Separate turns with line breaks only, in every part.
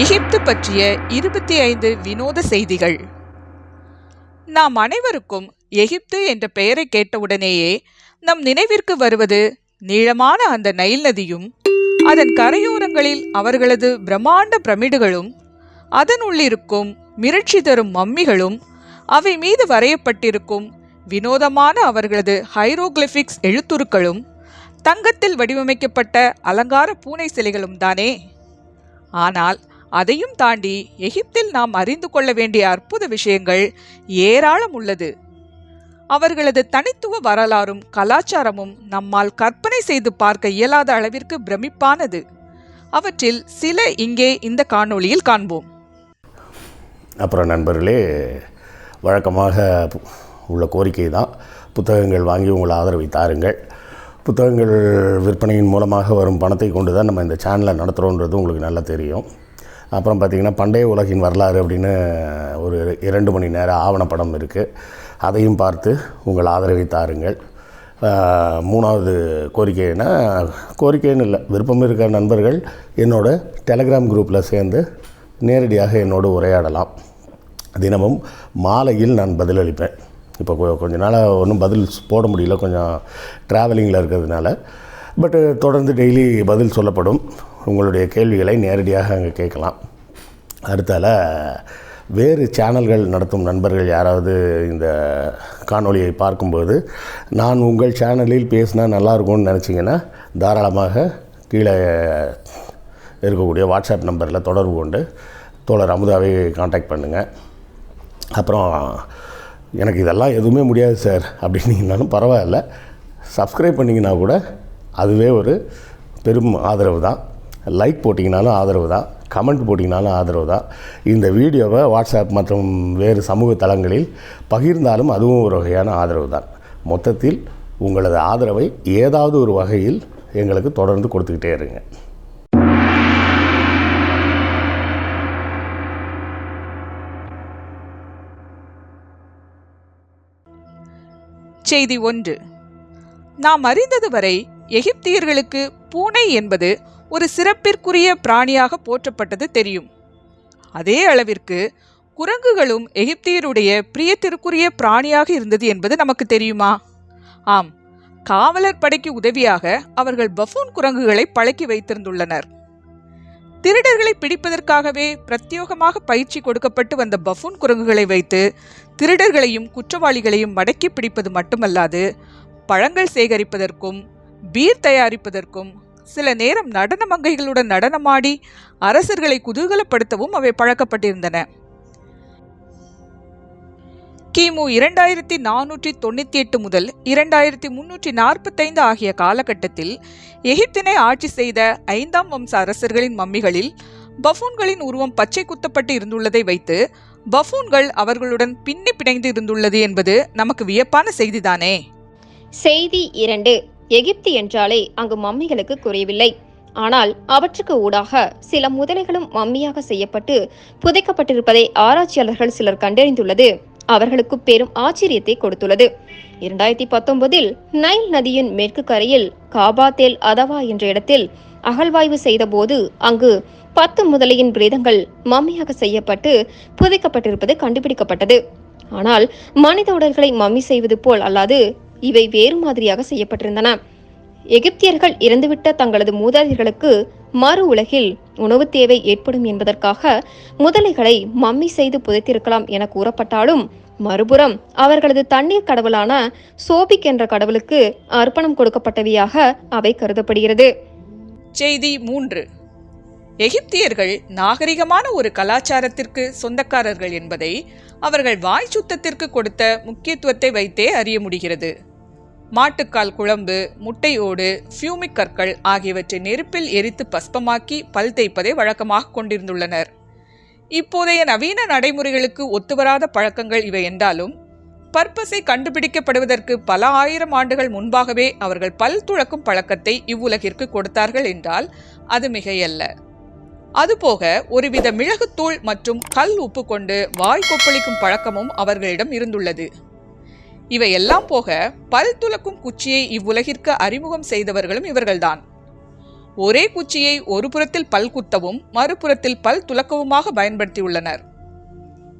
எகிப்து பற்றிய இருபத்தி ஐந்து வினோத செய்திகள். நாம் அனைவருக்கும் எகிப்து என்ற பெயரை கேட்டவுடனேயே நம் நினைவிற்கு வருவது நீளமான அந்த நைல் நதியும் அதன் கரையோரங்களில் அவர்களது பிரம்மாண்ட பிரமிடுகளும் அதன் உள்ளிருக்கும் மிரட்சி தரும் மம்மிகளும் அவை மீது வரையப்பட்டிருக்கும் வினோதமான அவர்களது ஹைரோகிளிபிக்ஸ் எழுத்துருக்களும் தங்கத்தில் வடிவமைக்கப்பட்ட அலங்கார பூனை சிலைகளும் தானே? ஆனால் அதையும் தாண்டி எகிப்தில் நாம் அறிந்து கொள்ள வேண்டிய அற்புத விஷயங்கள் ஏராளம் உள்ளது. அவர்களது தனித்துவ வரலாறும் கலாச்சாரமும் நம்மால் கற்பனை செய்து பார்க்க இயலாத அளவிற்கு பிரமிப்பானது. அவற்றில் சில இங்கே இந்த காணொளியில் காண்போம்.
அப்புறம் நண்பர்களே வழக்கமாக உள்ள கோரிக்கை தான் புத்தகங்கள் வாங்கி உங்களை ஆதரவை தாருங்கள். புத்தகங்கள் விற்பனையின் மூலமாக வரும் பணத்தை கொண்டு தான் நம்ம இந்த சேனலை நடத்துகிறோன்றது உங்களுக்கு நல்லா தெரியும். அப்புறம் பார்த்திங்கன்னா பண்டைய உலகின் வரலாறு அப்படின்னு ஒரு இரண்டு மணி நேர ஆவணப்படம் இருக்குது அதையும் பார்த்து உங்கள் ஆதரவை தாருங்கள். மூணாவது கோரிக்கைன்னா கோரிக்கைன்னு இல்லை. விருப்பம் இருக்கிற நண்பர்கள் என்னோட டெலகிராம் குரூப்பில் சேர்ந்து நேரடியாக என்னோடு உரையாடலாம். தினமும் மாலையில் நான் பதிலளிப்பேன் இப்போ கொஞ்ச நாளாக ஒன்றும் பதில் போட முடியல. கொஞ்சம் ட்ராவலிங்கில் இருக்கிறதுனால. பட்டு தொடர்ந்து டெய்லி பதில் சொல்லப்படும். உங்களுடைய கேள்விகளை நேரடியாக அங்கே கேட்கலாம். அடுத்தால வேறு சேனல்கள் நடத்தும் நண்பர்கள் யாராவது இந்த காணொளியை பார்க்கும்போது நான் உங்கள் சேனலில் பேசினா நல்லா இருக்கும்னு நினச்சிங்கன்னா தாராளமாக கீழே இருக்கக்கூடிய வாட்ஸ்அப் நம்பரில் தொடர்பு கொண்டு தோழர் அமுதாவை காண்டாக்ட் பண்ணுங்கள் அப்புறம் எனக்கு இதெல்லாம் எதுவுமே முடியாது சார் அப்படின்னீங்கனாலும் பரவாயில்ல. சப்ஸ்கிரைப் பண்ணிங்கன்னா கூட அதுவே ஒரு பெரும் ஆதரவு தான். லைக் போட்டிங்கனாலும் ஆதரவு தான். கமெண்ட் போட்டிங்கனாலும் ஆதரவு தான். இந்த வீடியோவை வாட்ஸ்அப் மற்றும் வேறு சமூக தளங்களில் பகிர்ந்தாலும் அதுவும் ஒரு வகையான ஆதரவு தான். மொத்தத்தில் உங்களது ஆதரவை ஏதாவது ஒரு வகையில் எங்களுக்கு தொடர்ந்து கொடுத்துக்கிட்டே இருங்க.
செய்தி ஒன்று. நாம் அறிந்தது வரை எகிப்தியர்களுக்கு பூனை என்பது ஒரு சிறப்பிற்குரிய பிராணியாக போற்றப்பட்டது தெரியும். அதே அளவிற்கு குரங்குகளும் எகிப்தியருடைய பிரியத்திற்குரிய பிராணியாக இருந்தது என்பது நமக்கு தெரியுமா? ஆம் காவலர் படைக்கு உதவியாக அவர்கள் பஃபூன் குரங்குகளை பழக்கி வைத்திருந்துள்ளனர். திருடர்களை பிடிப்பதற்காகவே பிரத்யேகமாக பயிற்சி கொடுக்கப்பட்டு வந்த பஃபூன் குரங்குகளை வைத்து திருடர்களையும் குற்றவாளிகளையும் மடக்கி பிடிப்பது மட்டுமல்லாது பழங்கள் சேகரிப்பதற்கும் பீர் தயாரிப்பதற்கும் சில நேரம் நடன மங்கைகளுடன் நடனமாடி அரசர்களை குதூகலப்படுத்தவும் அவை பழக்கப்பட்டிருந்தன. கிமு இரண்டாயிரத்தி நானூற்றி தொண்ணூற்றி எட்டு முதல் இரண்டாயிரத்தி முன்னூற்றி நாற்பத்தைந்து ஆகிய காலகட்டத்தில் எகிப்தினை ஆட்சி செய்த ஐந்தாம் வம்ச அரசர்களின் மம்மிகளில் பஃபூன்களின் உருவம் பச்சை குத்தப்பட்டு இருந்துள்ளதை வைத்து பஃபூன்கள் அவர்களுடன் பின்னி பிணைந்து இருந்துள்ளது என்பது நமக்கு வியப்பான செய்திதானே?
செய்தி இரண்டு. எகிப்து என்றாலே அங்கு மம்மிகளுக்கு குறையவில்லை. ஆனால் அவற்றுக்கு ஊடாக சில முதலைகளும் மம்மியாக செய்யப்பட்டு புதைக்கப்பட்டிருப்பதை ஆராய்ச்சியாளர்கள் சிலர் கண்டறிந்துள்ளது. அவர்களுக்கு பெரும் ஆச்சரியத்தை கொடுத்துள்ளது. இரண்டாயிரத்தி பத்தொன்பதில் நைல் நதியின் மேற்கு கரையில் காபாத்தேல் அதவா என்ற இடத்தில் அகழ்வாய்வு செய்தபோது அங்கு பத்து முதலையின் பிரேதங்கள் மம்மியாக செய்யப்பட்டு புதைக்கப்பட்டிருப்பது கண்டுபிடிக்கப்பட்டது. ஆனால் மனித உடல்களை மம்மி செய்வது போல் அல்லாது இவை வேறு மாதிரியாக செய்யப்பட்டிருந்தன. எகிப்தியர்கள் இறந்துவிட்ட தங்களது மூதாதையர்களுக்கு மறு உலகில் உணவு தேவை ஏற்படும் என்பதற்காக முதலைகளை மம்மி செய்து புதைத்திருக்கலாம் என கூறப்பட்டாலும் மறுபுறம் அவர்களது தண்ணீர் கடவுளான சோபிக் என்ற கடவுளுக்கு அர்ப்பணம் கொடுக்கப்பட்டவையாக அவை கருதப்படுகிறது.
செய்தி மூன்று. எகிப்தியர்கள் நாகரிகமான ஒரு கலாச்சாரத்திற்கு சொந்தக்காரர்கள் என்பதை அவர்கள் வாய் சுத்தத்திற்கு கொடுத்த முக்கியத்துவத்தை வைத்தே அறிய முடிகிறது. மாட்டுக்கால் குழம்பு முட்டையோடு ஃபியூமிக் கற்கள் ஆகியவற்றை நெருப்பில் எரித்து பஸ்பமாக்கி பல் தேய்ப்பதை வழக்கமாக கொண்டிருந்துள்ளனர். இப்போதைய நவீன நடைமுறைகளுக்கு ஒத்துவராத பழக்கங்கள் இவை என்றாலும் பற்பசை கண்டுபிடிக்கப்படுவதற்கு பல ஆயிரம் ஆண்டுகள் முன்பாகவே அவர்கள் பல் துளக்கும் பழக்கத்தை இவ்வுலகிற்கு கொடுத்தார்கள் என்றால் அது மிகையல்ல. அதுபோக ஒருவித மிளகுத்தூள் மற்றும் கல் உப்பு கொண்டு வாய் கொப்பளிக்கும் பழக்கமும் அவர்களிடம் இருந்துள்ளது. இவையெல்லாம் போக பல் துலக்கும் குச்சியை இவ்வுலகிற்கு அறிமுகம் செய்தவர்களும் இவர்கள்தான். ஒரே குச்சியை ஒரு புறத்தில் பல் குத்தவும் மறுபுறத்தில் பல் துலக்கவுமாக பயன்படுத்தியுள்ளனர்.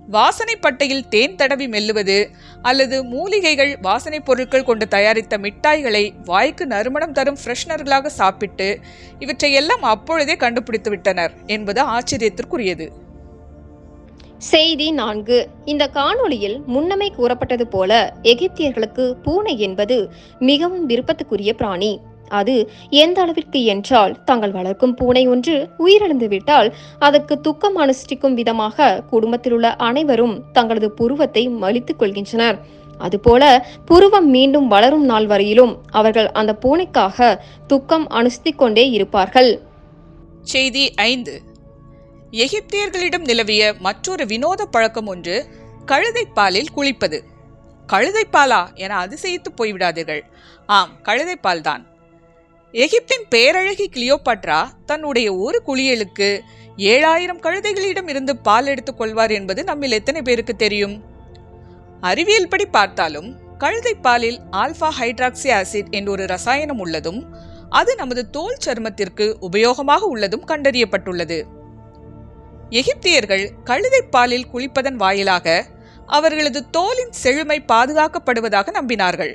வாசனை பட்டையில் தேன் தடவி மெல்லுவது அல்லது மூலிகைகள் வாசனைப் பொருட்கள் கொண்டு தயாரித்த மிட்டாய்களை வாய்க்கு நறுமணம் தரும் ஃப்ரெஷ்னர்களாக சாப்பிட்டு இவற்றையெல்லாம் அப்பொழுதே கண்டுபிடித்து விட்டனர் என்பது ஆச்சரியத்திற்குரியது.
செய்தி நான்கு. இந்த காணொளியில் முன்னமே கூறப்பட்டது போல எகிப்தியர்களுக்கு பூனை என்பது மிகவும் விருப்பத்துக்குரிய பிராணி. அது எந்த அளவிற்கு என்றால் தாங்கள் வளர்க்கும் பூனை ஒன்று உயிரிழந்துவிட்டால் அதற்கு துக்கம் அனுஷ்டிக்கும் விதமாக குடும்பத்தில் உள்ள அனைவரும் தங்களது புருவத்தை மலித்துக் கொள்கின்றனர். அதுபோல புருவம் மீண்டும் வளரும் நாள் வரையிலும் அவர்கள் அந்த பூனைக்காக துக்கம் அனுஷ்டிக் கொண்டே இருப்பார்கள்.
செய்தி ஐந்து. எகிப்தியர்களிடம் நிலவிய மற்றொரு வினோத பழக்கம் ஒன்று கழுதைப்பாலில் குளிப்பது. கழுதைப்பாலா என அதிசயித்து போய்விடாதீர்கள். ஆம் கழுதைப்பால் தான் எகிப்தின் பேரழகி கிளியோபாட்ரா தன்னுடைய ஒரு குளியலுக்கு ஏழாயிரம் கழுதைகளிடம் இருந்து பால் எடுத்துக் கொள்வார் என்பது நம்மில் எத்தனை பேருக்கு தெரியும்? அறிவியல் படி பார்த்தாலும் கழுதைப்பாலில் ஆல்பா ஹைட்ராக்சி ஆசிட் என்ற ஒரு ரசாயனம் உள்ளதும் அது நமது தோல் சருமத்திற்கு உபயோகமாக உள்ளதும் கண்டறியப்பட்டுள்ளது. எகிப்தியர்கள் கழுதைப்பாலில் குளிப்பதன் வாயிலாக அவர்களது தோலின் செழுமை பாதுகாக்கப்படுவதாக நம்பினார்கள்.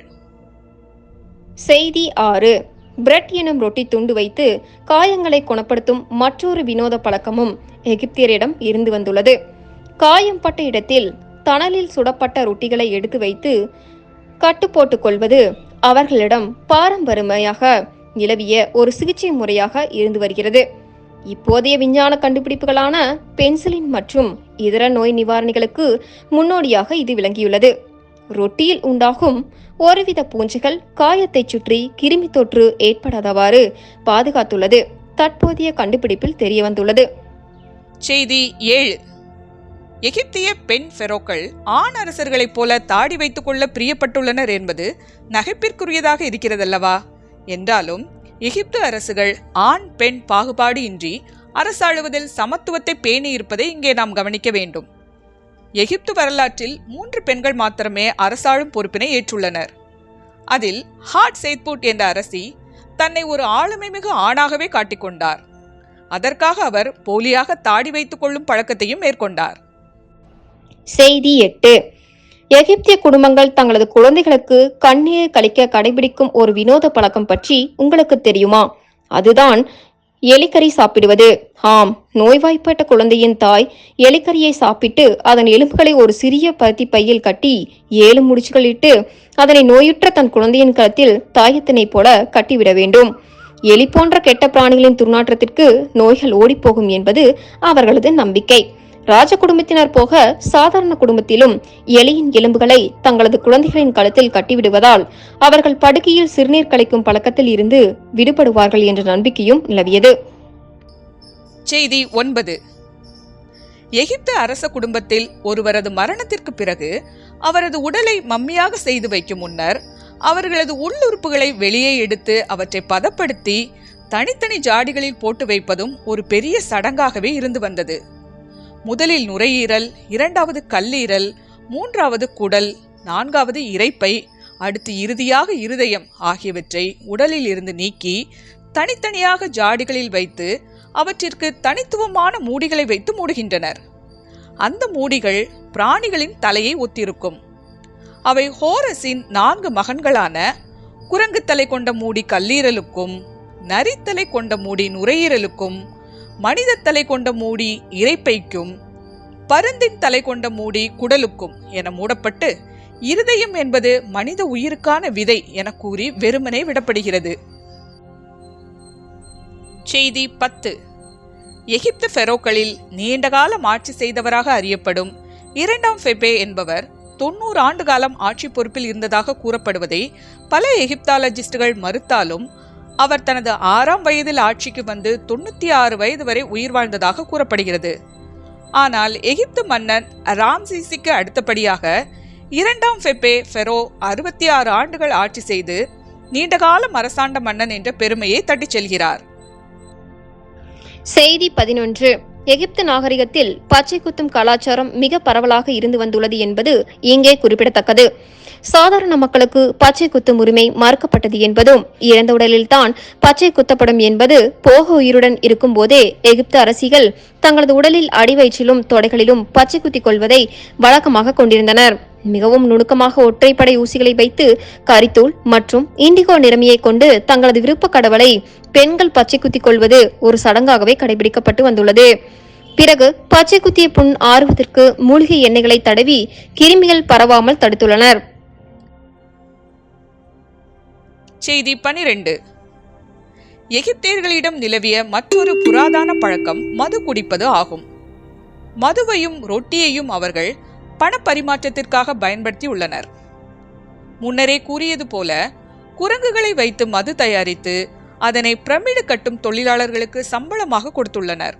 செய்தி ஆறு. பிரெட் எனும் ரொட்டி துண்டு வைத்து காயங்களை குணப்படுத்தும் மற்றொரு வினோத பழக்கமும் எகிப்தியரிடம் இருந்து வந்துள்ளது. காயம் பட்ட இடத்தில் தணலில் சுடப்பட்ட ரொட்டிகளை எடுத்து வைத்து கட்டு போட்டுக் கொள்வது அவர்களிடம் பாரம்பரியமாக நிலவிய ஒரு சிகிச்சை முறையாக இருந்து வருகிறது. இப்போதைய விஞ்ஞான கண்டுபிடிப்புகளான பென்சிலின் மற்றும் இதர நோய் நிவாரணிகளுக்கு முன்னோடியாக இது விளங்கியுள்ளது. ரொட்டியில் உண்டாகும் ஒருவித பூஞ்சைகள் காயத்தைச் சுற்றி கிருமி தொற்று ஏற்படாதவாறு பாதுகாத்துள்ளது. தற்போதைய கண்டுபிடிப்பில் தெரியவந்துள்ளது.
செய்தி ஏழு. எகிப்திய பெண் ஃபெரோக்கள் ஆண் அரசர்களைப் போல தாடி வைத்துக்கொள்ள பிரியப்பட்டுள்ளனர் என்பது நகைப்பிற்குரியதாக இருக்கிறதல்லவா? என்றாலும் எகிப்து அரசுகள் ஆண் பெண் பாகுபாடு இன்றி அரசாளுவதில் சமத்துவத்தை பேணி இருப்பதை இங்கே நாம் கவனிக்க வேண்டும். எகிப்து வரலாற்றில் மூன்று பெண்கள் மாத்திரமே அரசாளும் பொறுப்பினை ஏற்றுள்ளனர். அதில் ஹாட் சேத்பூட் என்ற அரசி தன்னை ஒரு ஆளுமை மிகு ஆணாகவே காட்டிக்கொண்டார் அதற்காக அவர் போலியாக தாடி வைத்துக் கொள்ளும் பழக்கத்தையும் மேற்கொண்டார்.
செய்தி எட்டு. எகிப்திய குடும்பங்கள் தங்களது குழந்தைகளுக்கு கண்ணீர் கழிக்க கடைபிடிக்கும் ஒரு வினோத பழக்கம் பற்றி உங்களுக்கு தெரியுமா? அதுதான் எலிக்கறி சாப்பிடுவது. ஆம் நோய்வாய்ப்பட்ட குழந்தையின் தாய் எலிக்கறியை சாப்பிட்டு அதன் எலும்புகளை ஒரு சிறிய பருத்தி பையில் கட்டி ஏழு முடிச்சுகளிட்டு அதனை நோயுற்ற தன் குழந்தையின் கருத்தில் தாயத்தினைப் போல கட்டிவிட வேண்டும். எலி போன்ற கெட்ட பிராணிகளின் துர்நாற்றத்திற்கு நோய்கள் ஓடிப்போகும் என்பது அவர்களது நம்பிக்கை. ராஜ குடும்பத்தினர் போக சாதாரண குடும்பத்திலும் எலியின் எலும்புகளை தங்களது குழந்தைகளின் கழுத்தில் கட்டிவிடுவதால் அவர்கள் படுக்கையில் சிறுநீர் கழிக்கும் பழக்கத்தில் இருந்து விடுபடுவார்கள் என்ற நம்பிக்கையும் நிலவியது.
செய்தி ஒன்பது. எகிப்து அரச குடும்பத்தில் ஒருவரது மரணத்திற்கு பிறகு அவரது உடலை மம்மியாக செய்து வைக்கும் முன்னர் அவர்களது உள்ளுறுப்புகளை வெளியே எடுத்து அவற்றை பதப்படுத்தி தனித்தனி ஜாடிகளில் போட்டு வைப்பதும் ஒரு பெரிய சடங்காகவே இருந்து வந்தது. முதலில் நுரையீரல் இரண்டாவது கல்லீரல் மூன்றாவது குடல் நான்காவது இரைப்பை அடுத்து இறுதியாக இருதயம் ஆகியவற்றை உடலில் இருந்து நீக்கி தனித்தனியாக ஜாடிகளில் வைத்து அவற்றிற்கு தனித்துவமான மூடிகளை வைத்து மூடுகின்றனர். அந்த மூடிகள் பிராணிகளின் தலையை ஒத்திருக்கும். அவை ஹோரஸின் நான்கு மகன்களான குரங்கு தலை கொண்ட மூடி கல்லீரலுக்கும் நரித்தலை கொண்ட மூடி நுரையீரலுக்கும் மனித தலை கொண்ட மூடி இரைப்பைக்கும் பருந்தின் தலை கொண்ட மூடி குடலுக்கும் என மூடப்பட்டு இருதயம் என்பது மனித உயிருக்கான விதை என கூறி வெறுமனே விடப்படுகிறது. செய்தி பத்து. எகிப்து ஃபெரோக்களில் நீண்டகாலம் ஆட்சி செய்தவராக அறியப்படும் இரண்டாம் ஃபெபே என்பவர் தொண்ணூறு ஆண்டு காலம் ஆட்சி பொறுப்பில் இருந்ததாக கூறப்படுவதை பல எகிப்தாலஜிஸ்டுகள் மறுத்தாலும் அவர் தனது ஆறாம் வயதில் ஆட்சிக்கு வந்து தொண்ணூற்றி ஆறு வயது வரை உயிர் வாழ்ந்ததாக கூறப்படுகிறது. ஆனால் எகிப்து மன்னன் ராம்சீசிக்கு அடுத்தபடியாக இரண்டாம் ஃபெப்பே ஃபெரோ அறுபத்தி ஆறு ஆண்டுகள் ஆட்சி செய்து நீண்டகால அரசாண்ட மன்னன் என்ற பெருமையை தட்டிச் செல்கிறார்.
செய்தி பதினொன்று. எகிப்து நாகரிகத்தில் பச்சை குத்தும் கலாச்சாரம் மிக பரவலாக இருந்து வந்துள்ளது என்பது இங்கே குறிப்பிடத்தக்கது. சாதாரண மக்களுக்கு பச்சை குத்தும் உரிமை மறுக்கப்பட்டது என்பதும் இறந்த உடலில்தான் பச்சை குத்தப்படும் என்பது போக உயிருடன் இருக்கும்போதே எகிப்து அரசிகள் தங்களது உடலில் அடிவயிற்றிலும் தொடைகளிலும் பச்சை குத்திக் கொள்வதை வழக்கமாக கொண்டிருந்தனர். மிகவும் நுணுக்கமாக ஒற்றைப்படை ஊசிகளை வைத்து கரித்தூள் மற்றும் இண்டிகோ நிறமியை கொண்டு தங்களது விருப்ப கடவுளை பெண்கள் பச்சை குத்திக் கொள்வது ஒரு சடங்காகவே கடைபிடிக்கப்பட்டு வந்துள்ளது. பிறகு பச்சை குத்திய புண் ஆர்வத்திற்கு மூலிகை எண்ணெய்களை தடவி கிருமிகள் பரவாமல் தடுத்துள்ளனர்.
செய்தி பனிரெண்டு. எகிப்தியர்களிடம் நிலவிய மற்றொரு புராதான பழக்கம் மது குடிப்பது ஆகும். மதுவையும் ரொட்டியையும் அவர்கள் பணப்பரிமாற்றத்திற்காக பயன்படுத்தி உள்ளனர். முன்னரே கூறியது போல குரங்குகளை வைத்து மது தயாரித்து அதனை பிரமிடு கட்டும் தொழிலாளர்களுக்கு சம்பளமாக கொடுத்துள்ளனர்.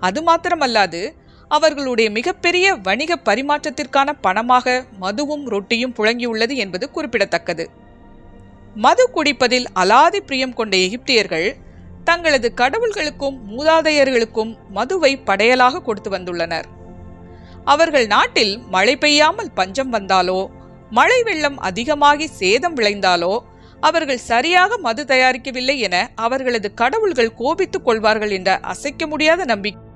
அது மாத்திரமல்லாது அவர்களுடைய மிகப்பெரிய வணிக பரிமாற்றத்திற்கான பணமாக மதுவும் ரொட்டியும் புழங்கியுள்ளது என்பது குறிப்பிடத்தக்கது. மது குடிப்பதில் அலாதி பிரியம் கொண்ட எகிப்தியர்கள் தங்களது கடவுள்களுக்கும் மூதாதையர்களுக்கும் மதுவை படையலாக கொடுத்து வந்துள்ளனர். அவர்கள் நாட்டில் மழை பெய்யாமல் பஞ்சம் வந்தாலோ மழை வெள்ளம் அதிகமாகி சேதம் விளைந்தாலோ அவர்கள் சரியாக மது தயாரிக்கவில்லை என அவர்களது கடவுள்கள் கோபித்துக் கொள்வார்கள் என்ற அசைக்க முடியாத நம்பிக்கை.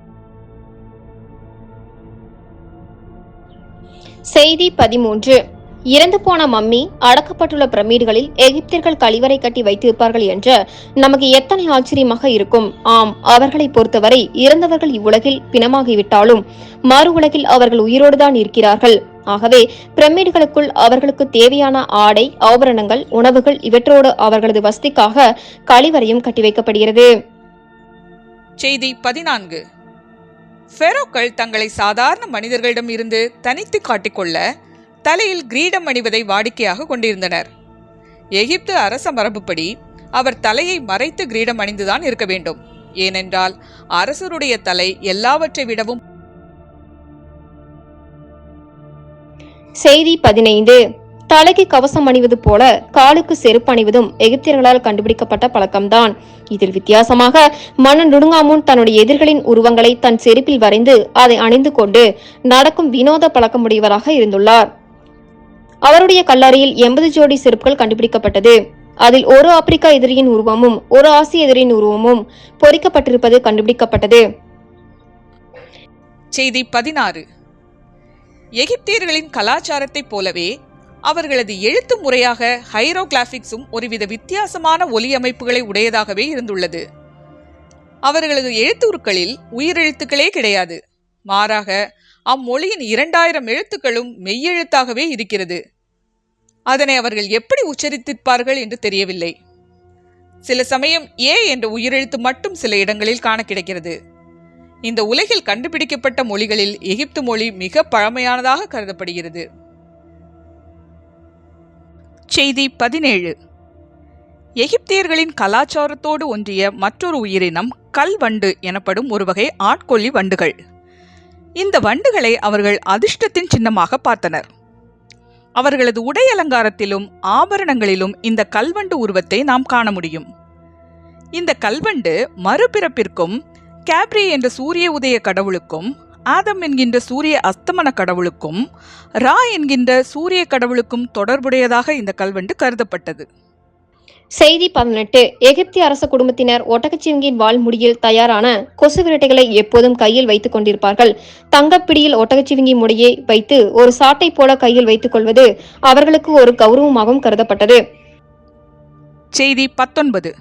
செய்தி பதிமூன்று. இறந்து போன மம்மி அடக்கப்பட்டுள்ள பிரமிடுகளில் எகிப்தியர்கள் கழிவறை கட்டி வைத்திருப்பார்கள் என்ற நமக்கு எத்தனை ஆச்சரியமாக இருக்கும். ஆம் அவர்களை பொறுத்தவரை இறந்தவர்கள் இவ்வுலகில் பிணமாகிவிட்டாலும் மறு உலகில் அவர்கள் உயிரோடுதான் இருக்கிறார்கள். ஆகவே பிரமிடுகளுக்குள் அவர்களுக்கு தேவையான ஆடை ஆபரணங்கள் உணவுகள் இவற்றோடு அவர்களது வசதிக்காக கழிவறையும் கட்டி வைக்கப்படுகிறது.
செய்தி பதினான்கு. ஃபெரோக்கள் தங்களை சாதாரண மனிதர்களிடம் இருந்து தனித்து காட்டிக்கொள்ள தலையில் கிரீடம் அணிவதை வாடிக்கையாக கொண்டிருந்தனர். எகிப்து அரச மரபுப்படி அவர் தலையை மறைத்து கிரீடம் அணிந்துதான் இருக்க வேண்டும். ஏனென்றால் அரசருடைய தலை எல்லாவற்றை விடவும்
செய்தி பதினைந்து. தலைக்கு கவசம் அணிவது போல காலுக்கு செருப்பு அணிவதும் எகிப்தியர்களால் கண்டுபிடிக்கப்பட்ட பழக்கம்தான். இதில் வித்தியாசமாக மன்னன் நுடுங்காமுன் தன்னுடைய எதிர்களின் உருவங்களை தன் செருப்பில் வரைந்து அதை அணிந்து கொண்டு நடக்கும் வினோத பழக்கமுடையவராக இருந்துள்ளார். அவருடைய கல்லறையில் எண்பது ஜோடி செருப்புகள் கண்டுபிடிக்கப்பட்டது. அதில் ஒரு ஆப்பிரிக்கா எதிரியின் உருவமும் ஒரு ஆசிய எதிரியின் உருவமும் பொறிக்கப்பட்டிருப்பது கண்டுபிடிக்கப்பட்டது.
செய்தி பதினாறு. எகிப்தியர்களின் கலாச்சாரத்தைப் போலவே அவர்களது எழுத்து முறையாக ஹைரோகிளாபிக்ஸும் ஒருவித வித்தியாசமான ஒலி அமைப்புகளை உடையதாகவே இருந்துள்ளது. அவர்களது எழுத்துருக்களில் உயிரெழுத்துக்களே கிடையாது. மாறாக அம்மொழியின் இரண்டாயிரம் எழுத்துக்களும் மெய்யெழுத்தாகவே இருக்கிறது. அதனை அவர்கள் எப்படி உச்சரித்திருப்பார்கள் என்று தெரியவில்லை. சில சமயம் ஏ என்ற உயிரெழுத்து மட்டும் சில இடங்களில் காண கிடைக்கிறது. இந்த உலகில் கண்டுபிடிக்கப்பட்ட மொழிகளில் எகிப்து மொழி மிக பழமையானதாக கருதப்படுகிறது. செய்தி பதினேழு. எகிப்தியர்களின் கலாச்சாரத்தோடு ஒன்றிய மற்றொரு உயிரினம் கல்வண்டு எனப்படும் ஒரு வகை ஆட்கொல்லி வண்டுகள். இந்த வண்டுகளை அவர்கள் அதிர்ஷ்டத்தின் சின்னமாக பார்த்தனர். அவர்களது உடை அலங்காரத்திலும் ஆபரணங்களிலும் இந்த கல்வண்டு உருவத்தை நாம் காண முடியும். இந்த கல்வண்டு மறுபிறப்பிற்கும் கேப்ரி என்ற சூரிய உதய கடவுளுக்கும் ஆதம் என்கின்ற சூரிய அஸ்தமன கடவுளுக்கும் ரா என்கின்ற சூரிய கடவுளுக்கும் தொடர்புடையதாக இந்த கல்வெண்டு கருதப்பட்டது.
செய்தி பதினெட்டு. எகிப்திய அரச குடும்பத்தினர் ஒட்டகச்சிவிங்கியின் வாழ்முடியில் தயாரான கொசு விரட்டைகளை எப்போதும் கையில் வைத்துக் கொண்டிருப்பார்கள். தங்கப்பிடியில் ஒட்டகச்சிவிங்கி முடியை வைத்து ஒரு சாட்டை போல கையில் வைத்துக் கொள்வது அவர்களுக்கு ஒரு கௌரவமாகவும் கருதப்பட்டது.
செய்தி பத்தொன்பது.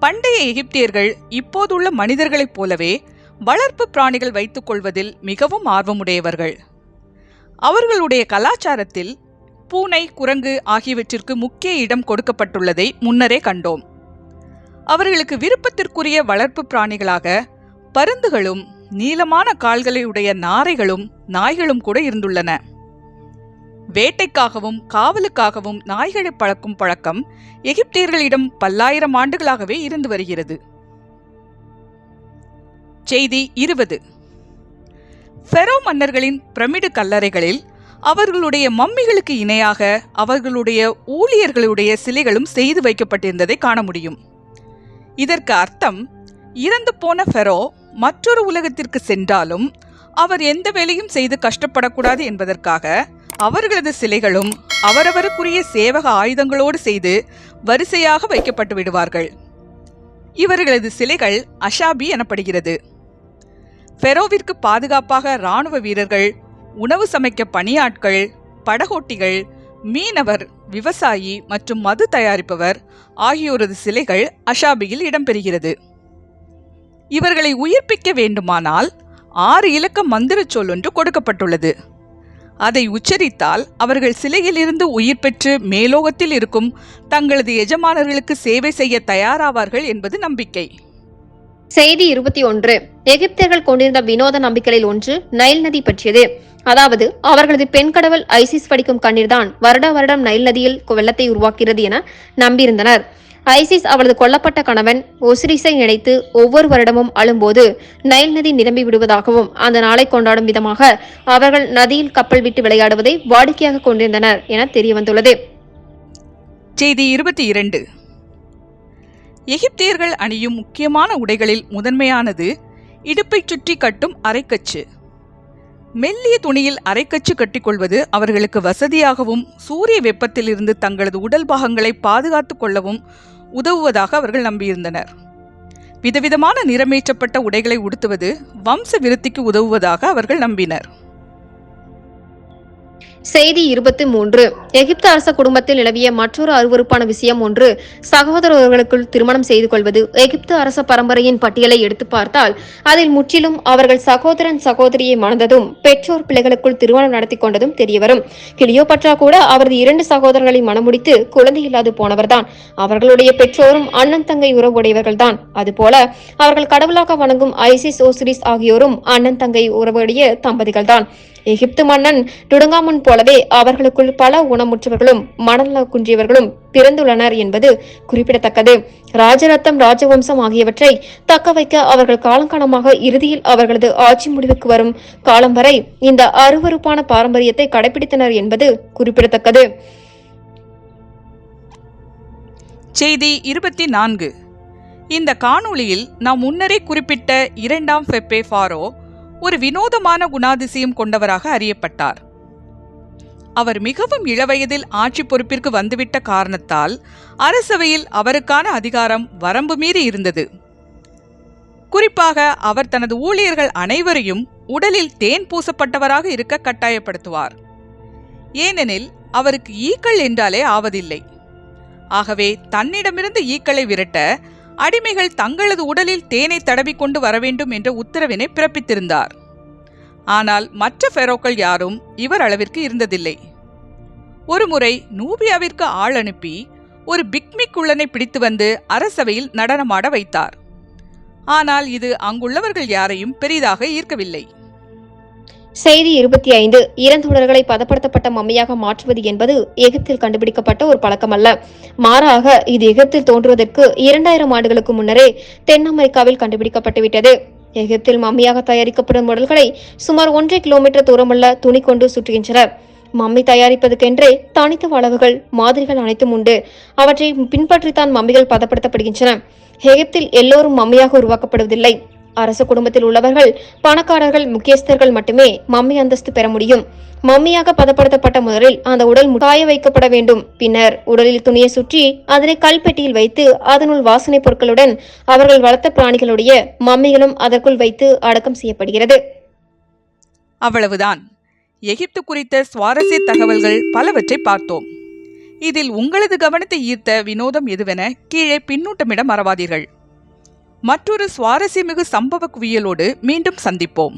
பண்டைய எகிப்தியர்கள் இப்போதுள்ள மனிதர்களைப் போலவே வளர்ப்பு பிராணிகள் வைத்துக் கொள்வதில் மிகவும் ஆர்வமுடையவர்கள். அவர்களுடைய கலாச்சாரத்தில் பூனை குரங்கு ஆகியவற்றிற்கு முக்கிய இடம் கொடுக்கப்பட்டுள்ளதை முன்னரே கண்டோம். அவர்களுக்கு விருப்பத்திற்குரிய வளர்ப்பு பிராணிகளாக பருந்துகளும் நீளமான கால்களை உடைய நாரைகளும் நாய்களும் கூட இருந்துள்ளன. வேட்டைக்காகவும் காவலுக்காகவும் நாய்களை பழக்கும் பழக்கம் எகிப்தியர்களிடம் பல்லாயிரம் ஆண்டுகளாகவே இருந்து வருகிறது. செய்தி இருபது. ஃபெரோ மன்னர்களின் பிரமிடு கல்லறைகளில் அவர்களுடைய மம்மிகளுக்கு இணையாக அவர்களுடைய ஊழியர்களுடைய சிலைகளும் செய்து வைக்கப்பட்டிருந்ததை காண முடியும். இதற்கு அர்த்தம் இறந்து போன ஃபெரோ மற்றொரு உலகத்திற்கு சென்றாலும் அவர் எந்த வேலையும் செய்து கஷ்டப்படக்கூடாது என்பதற்காக அவர்களது சிலைகளும் அவரவருக்குரிய சேவக ஆயுதங்களோடு செய்து வரிசையாக வைக்கப்பட்டு விடுவார்கள். இவர்களது சிலைகள் அஷாபி எனப்படுகிறது. ஃபெரோவிற்கு பாதுகாப்பாக இராணுவ வீரர்கள் உணவு சமைக்க பணியாட்கள் படகோட்டிகள் மீனவர் விவசாயி மற்றும் மது தயாரிப்பவர் ஆகியோரது சிலைகள் அஷாபியில் இடம்பெறுகிறது. இவர்களை உயிர்ப்பிக்க வேண்டுமானால் ஆறு இலக்க மந்திர சொல் ஒன்று கொடுக்கப்பட்டுள்ளது. அதை உச்சரித்தால் அவர்கள் சிலையிலிருந்து உயிர் பெற்று மேலோகத்தில் இருக்கும் தங்களது எஜமானர்களுக்கு சேவை செய்ய தயாராவார்கள் என்பது நம்பிக்கை.
செய்தி இருபத்தி ஒன்று. எகிப்தியர்கள் கொண்டிருந்த வினோத நம்பிக்கைகளில் ஒன்று நைல் நதி பற்றியது. அதாவது அவர்களது பெண் கடவுள் ஐசிஸ் படிக்கும் கண்ணீர்தான் வருட வருடம் நைல் நதியில் வெள்ளத்தை உருவாக்கிறது என நம்பியிருந்தனர். ஐசிஸ் அவளது கொல்லப்பட்ட கணவன் ஒசிரிஸை நினைத்து ஒவ்வொரு வருடமும் அழும்போது நைல் நதி நிரம்பி விடுவதாகவும் அந்த நாளை கொண்டாடும் விதமாக அவர்கள் நதியில் கப்பல் விட்டு விளையாடுவதை வாடிக்கையாக கொண்டிருந்தனர் என தெரியவந்துள்ளது.
செய்தி இருபத்தி இரண்டு. எகிப்தியர்கள் அணியும் முக்கியமான உடைகளில் முதன்மையானது இடுப்பைச் சுற்றி கட்டும் அரைக்கச்சு. மெல்லிய துணியில் அரைக்கச்சு கட்டிக்கொள்வது அவர்களுக்கு வசதியாகவும் சூரிய வெப்பத்திலிருந்து தங்களது உடல் பாகங்களை பாதுகாத்துக் கொள்ளவும் உதவுவதாக அவர்கள் நம்பியிருந்தனர். விதவிதமான நிறமேற்றப்பட்ட உடைகளை உடுத்துவது வம்ச விருத்திக்கு உதவுவதாக அவர்கள் நம்பினர்.
செய்தி இருபத்தி மூன்று. எகிப்து அரச குடும்பத்தில் நிலவிய மற்றொரு அருவருப்பான விஷயம் ஒன்று சகோதரர்களுக்குள் திருமணம் செய்து கொள்வது. எகிப்து அரச பரம்பரையின் பட்டியலை எடுத்து பார்த்தால் அதில் முற்றிலும் அவர்கள் சகோதரன் சகோதரியை மணந்ததும் பெற்றோர் பிள்ளைகளுக்குள் திருமணம் நடத்தி கொண்டதும் தெரியவரும். கிளியோபட்ரா கூட அவரது இரண்டு சகோதரர்களை மணமுடித்து குழந்தை இல்லாது போனவர்தான். அவர்களுடைய பெற்றோரும் அண்ணன் தங்கை உறவுடையவர்கள்தான். அதுபோல அவர்கள் கடவுளாக வணங்கும் ஐசிஸ் ஓசிரிஸ் ஆகியோரும் அண்ணன் தங்கை உறவுடைய தம்பதிகள்தான். எகிப்து மன்னன் டுடுங்காமுன் போலவே அவர்களுக்குள் பல உணமுற்றவர்களும் மனநல குன்றியவர்களும் பிறந்துள்ளனர் என்பது குறிப்பிடத்தக்கது. ராஜரத்தம் ராஜவம்சம் ஆகியவற்றை தக்க வைக்க அவர்கள் காலங்காலமாக இறுதியில் அவர்களது ஆட்சி முடிவுக்கு வரும் காலம் வரை இந்த அருவருப்பான பாரம்பரியத்தை கடைபிடித்தனர் என்பது குறிப்பிடத்தக்கது.
செய்தி இருபத்தி நான்கு. இந்த காணொளியில் நாம் முன்னரே குறிப்பிட்ட இரண்டாம் ஃபெப்பே ஃபாரோ ஒரு வினோதமான குணாதிசயம் கொண்டவராக அறியப்பட்டார். அவர் மிகவும் இளவயதில் ஆட்சி பொறுப்பிற்கு வந்துவிட்ட காரணத்தால் அரசவையில் அவருக்கான அதிகாரம் வரம்பு மீறி இருந்தது. குறிப்பாக அவர் தனது ஊழியர்கள் அனைவரையும் உடலில் தேன் பூசப்பட்டவராக இருக்க கட்டாயப்படுத்துவார். ஏனெனில் அவருக்கு ஈக்கள் என்றாலே ஆவதில்லை. ஆகவே தன்னிடமிருந்து ஈக்களை விரட்ட அடிமைகள் தங்களது உடலில் தேனை தடவிக்கொண்டு வர வேண்டும் என்ற உத்தரவினை பிறப்பித்திருந்தார். ஆனால் மற்ற ஃபெரோக்கள் யாரும் இவர் அளவிற்கு இருந்ததில்லை. ஒருமுறை நூபியாவிற்கு ஆள் அனுப்பி ஒரு பிக்மிக் குள்ளனை பிடித்து வந்து அரசவையில் நடனமாட வைத்தார். ஆனால் இது அங்குள்ளவர்கள் யாரையும் பெரிதாக ஈர்க்கவில்லை.
செய்தி இருபத்தி ஐந்து. இறந்துடர்களை பதப்படுத்தப்பட்ட மம்மியாக மாற்றுவது என்பது எகிப்தில் கண்டுபிடிக்கப்பட்ட ஒரு பழக்கமல்ல. மாறாக இது எகிப்தில் தோன்றுவதற்கு இரண்டாயிரம் ஆண்டுகளுக்கு முன்னரே தென் அமெரிக்காவில் கண்டுபிடிக்கப்பட்டுவிட்டது எகிப்தில் மம்மியாக தயாரிக்கப்படும் உடல்களை சுமார் ஒன்றரை கிலோமீட்டர் தூரமுள்ள துணி கொண்டு சுற்றுகின்றனர். மம்மி தயாரிப்பதற்கென்றே தனித்த அளவுகள் மாதிரிகள் அனைத்தும் உண்டு. அவற்றை பின்பற்றித்தான் மம்மிகள் பதப்படுத்தப்படுகின்றன. எகிப்தில் எல்லோரும் மம்மியாக உருவாக்கப்படுவதில்லை. அரச குடும்பத்தில் உள்ளவர்கள் பணக்காரர்கள் முக்கியஸ்தர்கள் மட்டுமே மம்மி அந்தஸ்து பெற முடியும். மம்மியாக பதப்படுத்தப்பட்ட முதலில் அந்த உடல் காய வைக்கப்பட வேண்டும். பின்னர் உடலில் துணியை சுற்றி அதனை கல்பெட்டியில் வைத்து அதனுள் வாசனை பொருட்களுடன் அவர்கள் வளர்த்த பிராணிகளுடைய மம்மிகளும் அதற்குள் வைத்து அடக்கம் செய்யப்படுகிறது.
அவ்வளவுதான். எகிப்து குறித்த சுவாரஸ்ய தகவல்கள் பலவற்றை பார்த்தோம். இதில் உங்களது கவனத்தை ஈர்த்த வினோதம் எதுவென கீழே பின்னூட்டமிட மறவாதீர்கள். மற்றொரு சுவாரஸ்யமிகு சம்பவ குவியலோடு மீண்டும் சந்திப்போம்.